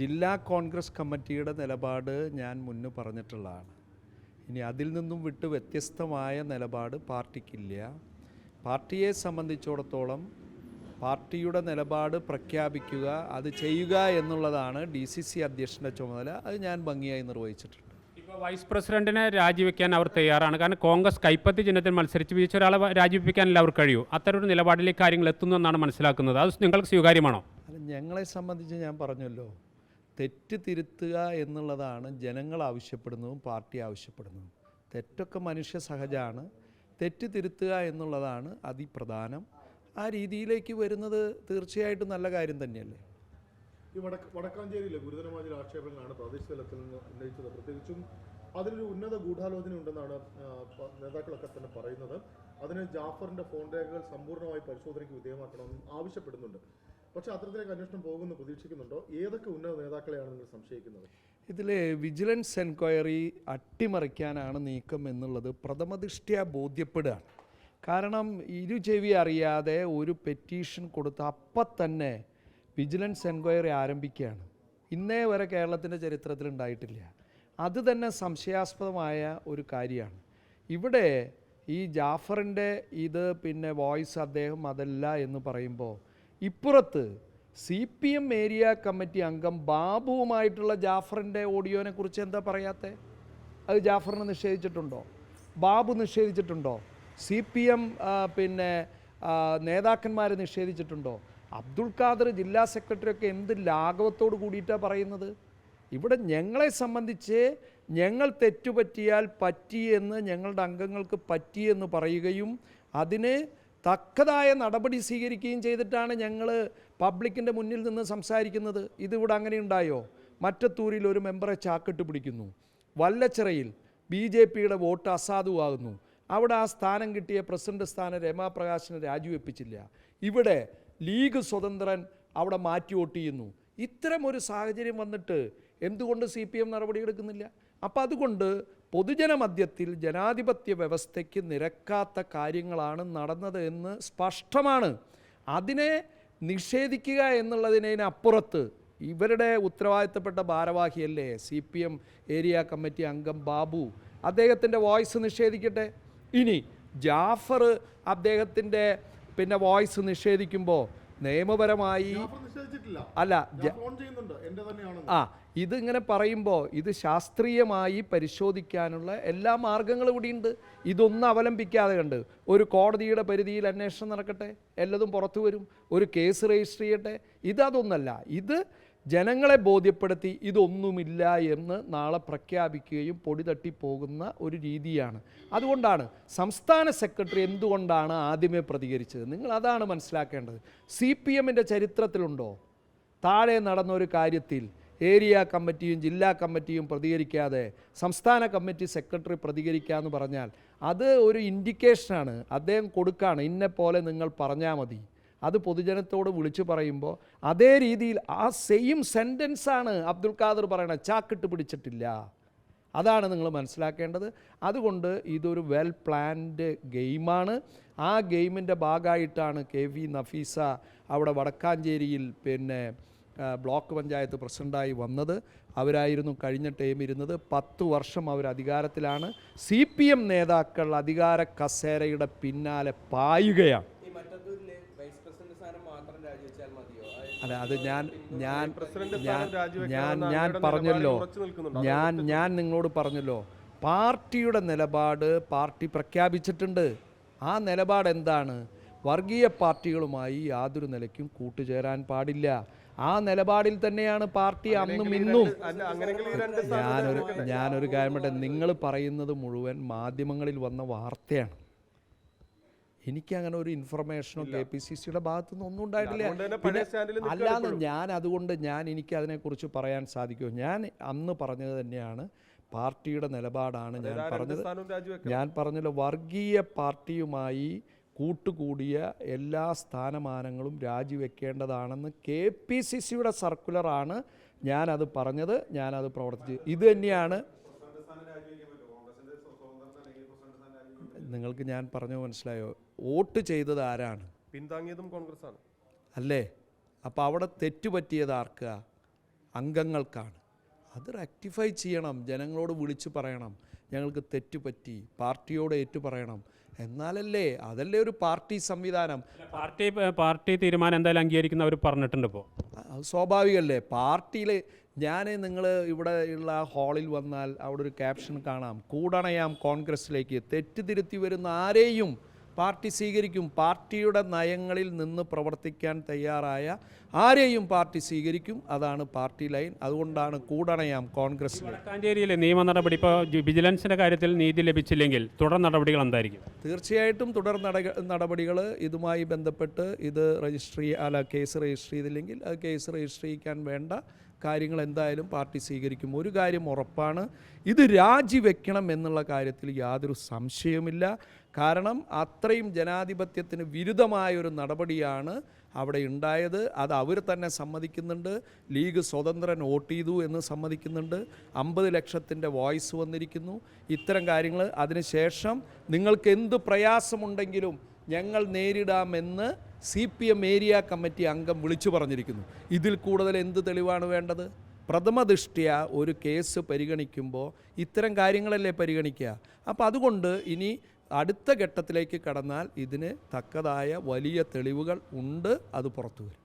ജില്ലാ കോൺഗ്രസ് കമ്മിറ്റിയുടെ നിലപാട് ഞാൻ മുന്നു പറഞ്ഞിട്ടുള്ളതാണ്. ഇനി അതിൽ നിന്നും വിട്ട് വ്യത്യസ്തമായ നിലപാട് പാർട്ടിക്കില്ല. പാർട്ടിയെ സംബന്ധിച്ചിടത്തോളം പാർട്ടിയുടെ നിലപാട് പ്രഖ്യാപിക്കുക അത് ചെയ്യുക എന്നുള്ളതാണ് ഡി സി സി അധ്യക്ഷന്റെ ചുമതല. അത് ഞാൻ ഭംഗിയായി നിർവഹിച്ചിട്ടുണ്ട്. ഇപ്പോൾ വൈസ് പ്രസിഡന്റിനെ രാജിവെക്കാൻ അവർ തയ്യാറാണ്. കാരണം കോൺഗ്രസ് കൈപ്പത്തി ചിഹ്നത്തിൽ മത്സരിച്ച് വിജയിച്ച ഒരാളെ രാജിവെക്കാനല്ല രാജിവെപ്പിക്കാനല്ല അവർ കഴിയൂ? അത്തരം ഒരു നിലപാടിലേക്ക് കാര്യങ്ങൾ എത്തുന്നു എന്നാണ് മനസ്സിലാക്കുന്നത്. അത് നിങ്ങൾക്ക് സ്വീകാര്യമാണോ? ഞങ്ങളെ സംബന്ധിച്ച് ഞാൻ പറഞ്ഞല്ലോ. തെറ്റ് തിരുത്തുക എന്നുള്ളതാണ് ജനങ്ങൾ ആവശ്യപ്പെടുന്നതും പാർട്ടി ആവശ്യപ്പെടുന്നതും. തെറ്റൊക്കെ മനുഷ്യ സഹജമാണ് തെറ്റ് തിരുത്തുക എന്നുള്ളതാണ് അതിപ്രധാനം. ആ രീതിയിലേക്ക് വരുന്നത് തീർച്ചയായിട്ടും നല്ല കാര്യം തന്നെയല്ലേ? ഈ വടക്ക് വടക്കാഞ്ചേരിയിലെ ഗുരുതരമായ ചില ആക്ഷേപങ്ങളാണ് പ്രാദേശിക തലത്തിൽ നിന്ന് ഉന്നയിച്ചത്. പ്രത്യേകിച്ചും അതിനൊരു ഉന്നത ഗൂഢാലോചന ഉണ്ടെന്നാണ് നേതാക്കളൊക്കെ തന്നെ പറയുന്നത്. അതിന് ജാഫറിന്റെ ഫോൺ രേഖകൾ സമ്പൂർണമായി പരിശോധനയ്ക്ക് വിധേയമാക്കണമെന്നും ആവശ്യപ്പെടുന്നുണ്ട്. പക്ഷേ അത്തരത്തിലേക്ക് അന്വേഷണം പോകുമെന്ന് പ്രതീക്ഷിക്കുന്നുണ്ടോ? ഏതൊക്കെ ഉന്നത നേതാക്കളെയാണ് നിങ്ങൾ സംശയിക്കുന്നത്? ഇതിൽ വിജിലൻസ് എൻക്വയറി അട്ടിമറിക്കാനാണ് നീക്കം എന്നുള്ളത് പ്രഥമദൃഷ്ട്യാ ബോധ്യപ്പെടുകയാണ്. കാരണം ഇരു ചെവി അറിയാതെ ഒരു പെറ്റീഷൻ കൊടുത്ത അപ്പം തന്നെ വിജിലൻസ് എൻക്വയറി ആരംഭിക്കുകയാണ്. ഇന്നേ വരെ കേരളത്തിന്റെ ചരിത്രത്തിൽ ഉണ്ടായിട്ടില്ല. അത് തന്നെ സംശയാസ്പദമായ ഒരു കാര്യമാണ്. ഇവിടെ ഈ ജാഫറിന്റെ ഇത് പിന്നെ വോയിസ് അദ്ദേഹം അതല്ല എന്ന് പറയുമ്പോൾ ഇപ്പുറത്ത് C P M area committee അംഗം ബാബുവുമായിട്ടുള്ള ജാഫറിന്റെ ഓഡിയോനെ കുറിച്ച് എന്താ പറയാത്തെ? അത് ജാഫറിനെ നിഷേധിച്ചിട്ടുണ്ടോ? ബാബു നിഷേധിച്ചിട്ടുണ്ടോ? സി പി എം പിന്നെ നേതാക്കന്മാർ നിഷേധിച്ചിട്ടുണ്ടോ? അബ്ദുൾ ഖാദർ ജില്ലാ സെക്രട്ടറി ഒക്കെ എന്ത് ലാഘവത്തോട് കൂടിയിട്ടാണ് പറയുന്നത്? ഇവിടെ ഞങ്ങളെ സംബന്ധിച്ച് ഞങ്ങൾ തെറ്റുപറ്റിയാൽ പറ്റിയെന്ന് ഞങ്ങളുടെ അംഗങ്ങൾക്ക് പറ്റിയെന്ന് പറയുകയും അതിന് തക്കതായ നടപടി സ്വീകരിക്കുകയും ചെയ്തിട്ടാണ് ഞങ്ങൾ പബ്ലിക്കിന്റെ മുന്നിൽ നിന്ന് സംസാരിക്കുന്നത്. ഇതിവിടെ അങ്ങനെ ഉണ്ടായോ? മറ്റത്തൂരിൽ ഒരു മെമ്പറെ ചാക്കിട്ട് പിടിക്കുന്നു. വല്ലച്ചിറയിൽ ബി ജെ പിയുടെ വോട്ട് അസാധുവാകുന്നു. അവിടെ ആ സ്ഥാനം കിട്ടിയ പ്രസിഡന്റ് സ്ഥാനം രമാപ്രകാശിനെ രാജിവെപ്പിച്ചില്ല. ഇവിടെ ലീഗ് സ്വതന്ത്രൻ അവിടെ മാറ്റി വോട്ട് ചെയ്യുന്നു. ഇത്തരം ഒരു സാഹചര്യം വന്നിട്ട് എന്തുകൊണ്ട് സി പി എം നടപടിയെടുക്കുന്നില്ല? അപ്പം അതുകൊണ്ട് പൊതുജന മധ്യത്തിൽ ജനാധിപത്യ വ്യവസ്ഥയ്ക്ക് നിരക്കാത്ത കാര്യങ്ങളാണ് നടന്നത് എന്ന് സ്പഷ്ടമാണ്. അതിനെ നിഷേധിക്കുക എന്നുള്ളതിനപ്പുറത്ത് ഇവരുടെ ഉത്തരവാദിത്തപ്പെട്ട ഭാരവാഹിയല്ലേ? C P M area committee അംഗം ബാബു. അദ്ദേഹത്തിന്റെ വോയിസ് നിഷേധിക്കട്ടെ? ഇനി ജാഫർ അദ്ദേഹത്തിന്റെ പിന്നെ വോയിസ് നിഷേധിക്കുമ്പോൾ നിയമപരമായി അല്ല ആ ഇതിങ്ങനെ പറയുമ്പോൾ ഇത് ശാസ്ത്രീയമായി പരിശോധിക്കാനുള്ള എല്ലാ മാർഗങ്ങളും കൂടിയുണ്ട് ഇതൊന്നും അവലംബിക്കാതെ കണ്ട് ഒരു കോടതിയുടെ പരിധിയിൽ അന്വേഷണം നടക്കട്ടെ എല്ലതും പുറത്തു വരും ഒരു കേസ് രജിസ്റ്റർ ചെയ്യട്ടെ ഇതതൊന്നല്ല ഇത് ജനങ്ങളെ ബോധ്യപ്പെടുത്തി ഇതൊന്നുമില്ല എന്ന് നാളെ പ്രഖ്യാപിക്കുകയും പൊടി തട്ടിപ്പോകുന്ന ഒരു രീതിയാണ്. അതുകൊണ്ടാണ് സംസ്ഥാന സെക്രട്ടറി എന്തുകൊണ്ടാണ് ആദ്യമേ പ്രതികരിച്ചത്? നിങ്ങൾ അതാണ് മനസ്സിലാക്കേണ്ടത്. സി പി എമ്മിന്റെ ചരിത്രത്തിലുണ്ടോ? താഴെ നടന്ന ഒരു കാര്യത്തിൽ ഏരിയ കമ്മിറ്റിയും ജില്ലാ കമ്മിറ്റിയും പ്രതികരിക്കാതെ സംസ്ഥാന കമ്മിറ്റി സെക്രട്ടറി പ്രതികരിക്കുക എന്ന് പറഞ്ഞാൽ അത് ഒരു ഇൻഡിക്കേഷനാണ്. അദ്ദേഹം കൊടുക്കുകയാണ് ഇന്നെ പോലെ നിങ്ങൾ പറഞ്ഞാൽ മതി. അത് പൊതുജനത്തോട് വിളിച്ചു പറയുമ്പോൾ അതേ രീതിയിൽ ആ സെയിം സെന്റൻസാണ് അബ്ദുൽ ഖാദർ പറയണത്. ചാക്കിട്ട് പിടിച്ചിട്ടില്ല. അതാണ് നിങ്ങൾ മനസ്സിലാക്കേണ്ടത്. അതുകൊണ്ട് ഇതൊരു വെൽ പ്ലാൻഡ് ഗെയിമാണ് ആ ഗെയിമിന്റെ ഭാഗമായിട്ടാണ് കെ വി നഫീസ അവിടെ വടക്കാഞ്ചേരിയിൽ പിന്നെ ബ്ലോക്ക് പഞ്ചായത്ത് പ്രസിഡന്റായി വന്നത്. അവരായിരുന്നു കഴിഞ്ഞ ടൈം ഇരുന്നത്. പത്ത് വർഷം അവർ അധികാരത്തിലാണ്. സി പി എം നേതാക്കൾ അധികാര കസേരയുടെ പിന്നാലെ പായുകയാണ് ഈ മറ്റത്തൂരിലെ വൈസ് പ്രസിഡന്റ് സ്ഥാനം മാത്രം രാജിവെച്ചാൽ മതിയോ അത് അല്ല അത് ഞാൻ ഞാൻ ഞാൻ ഞാൻ പറഞ്ഞല്ലോ? ഞാൻ ഞാൻ നിങ്ങളോട് പറഞ്ഞല്ലോ. പാർട്ടിയുടെ നിലപാട് പാർട്ടി പ്രഖ്യാപിച്ചിട്ടുണ്ട്. ആ നിലപാട് എന്താണ്? വർഗീയ പാർട്ടികളുമായി യാതൊരു നിലയ്ക്കും കൂട്ടുചേരാൻ പാടില്ല. ആ നിലപാടിൽ തന്നെയാണ് പാർട്ടി അന്നും ഇന്നും ഞാനൊരു ഞാനൊരു കാര്യം നിങ്ങൾ പറയുന്നത് മുഴുവൻ മാധ്യമങ്ങളിൽ വന്ന വാർത്തയാണ്. എനിക്കങ്ങനെ ഒരു ഇൻഫർമേഷനോ കെ പി സി സിയുടെ ഭാഗത്തുനിന്ന് ഒന്നും ഉണ്ടായിട്ടില്ല. പിന്നെ അല്ലാതെ ഞാൻ അതുകൊണ്ട് ഞാൻ എനിക്ക് അതിനെക്കുറിച്ച് പറയാൻ സാധിക്കുമോ? ഞാൻ അന്ന് പറഞ്ഞത് തന്നെയാണ്. പാർട്ടിയുടെ നിലപാടാണ് ഞാൻ പറഞ്ഞത്. ഞാൻ പറഞ്ഞല്ലോ വർഗീയ പാർട്ടിയുമായി കൂട്ടുകൂടിയ എല്ലാ സ്ഥാനമാനങ്ങളും രാജിവെക്കേണ്ടതാണെന്ന് കെ പി സി സിയുടെ സർക്കുലറാണ് ഞാനത് പറഞ്ഞത് ഞാനത് പ്രവർത്തിച്ചത് ഇത് തന്നെയാണ് നിങ്ങൾക്ക് ഞാൻ പറഞ്ഞു മനസ്സിലായോ? വോട്ട് ചെയ്തത് ആരാണ്? പിന്താങ്ങിയതും കോൺഗ്രസ് ആണ് അല്ലേ? അപ്പോൾ അവിടെ തെറ്റുപറ്റിയത് ആർക്കാ? അംഗങ്ങൾക്കാണ്. അത് റെക്ടിഫൈ ചെയ്യണം. ജനങ്ങളോട് വിളിച്ചു പറയണം. ഞങ്ങൾക്ക് തെറ്റ് പറ്റി. പാർട്ടിയോട് ഏറ്റു പറയണം. എന്നാലല്ലേ? അതല്ലേ ഒരു പാർട്ടി സംവിധാനം. പാർട്ടി പാർട്ടി തീരുമാനം എന്തായാലും അംഗീകരിക്കുന്ന അവർ പറഞ്ഞിട്ടുണ്ട് ഇപ്പോൾ അത് സ്വാഭാവികമല്ലേ പാർട്ടിയിൽ ഞാൻ നിങ്ങൾ ഇവിടെ ഉള്ള ഹാളിൽ വന്നാൽ അവിടെ ഒരു ക്യാപ്ഷൻ കാണാം. കൂടണയാം കോൺഗ്രസ്സിലേക്ക്. തെറ്റിതിരുത്തി വരുന്ന ആരെയും പാർട്ടി സ്വീകരിക്കും. പാർട്ടിയുടെ നയങ്ങളിൽ നിന്ന് പ്രവർത്തിക്കാൻ തയ്യാറായ ആരെയും പാർട്ടി സ്വീകരിക്കും. അതാണ് പാർട്ടി ലൈൻ. അതുകൊണ്ടാണ് കൂടണയാം കോൺഗ്രസ് വടക്കാഞ്ചേരിയിലെ നിയമ നടപടി ഇപ്പോൾ വിജിലൻസിന്റെ കാര്യത്തിൽ നീതി ലഭിച്ചില്ലെങ്കിൽ തുടർ നടപടികൾ എന്തായിരിക്കും? തീർച്ചയായിട്ടും തുടർ നടപടികൾ ഇതുമായി ബന്ധപ്പെട്ട് ഇത് രജിസ്റ്റർ അല്ല കേസ് രജിസ്റ്റർ ചെയ്തില്ലെങ്കിൽ അത് കേസ് രജിസ്റ്റർ ചെയ്യിക്കാൻ വേണ്ട കാര്യങ്ങൾ എന്തായാലും പാർട്ടി സ്വീകരിക്കും. ഒരു കാര്യം ഉറപ്പാണ്. ഇത് രാജിവെക്കണം എന്നുള്ള കാര്യത്തിൽ യാതൊരു സംശയവുമില്ല. കാരണം അത്രയും ജനാധിപത്യത്തിന് വിരുദ്ധമായൊരു നടപടിയാണ് അവിടെ ഉണ്ടായത്. അത് അവർ തന്നെ സമ്മതിക്കുന്നുണ്ട്. ലീഗ് സ്വതന്ത്രൻ വോട്ട് ചെയ്തു എന്ന് സമ്മതിക്കുന്നുണ്ട്. അമ്പത് ലക്ഷത്തിന്റെ വോയിസ് വന്നിരിക്കുന്നു. ഇത്തരം കാര്യങ്ങൾ അതിനുശേഷം നിങ്ങൾക്ക് എന്ത് പ്രയാസമുണ്ടെങ്കിലും ഞങ്ങൾ നേരിടാമെന്ന് C P M area committee അംഗം വിളിച്ചു പറഞ്ഞിരിക്കുന്നു. ഇതിൽ കൂടുതൽ എന്ത് തെളിവാണ് വേണ്ടത്? പ്രഥമ ദൃഷ്ടിയ ഒരു കേസ് പരിഗണിക്കുമ്പോൾ ഇത്തരം കാര്യങ്ങളല്ലേ പരിഗണിക്കുക? അപ്പോൾ അതുകൊണ്ട് ഇനി അടുത്ത ഘട്ടത്തിലേക്ക് കടന്നാൽ ഇതിന് തക്കതായ വലിയ തെളിവുകൾ ഉണ്ട് അത് പുറത്തു വരും.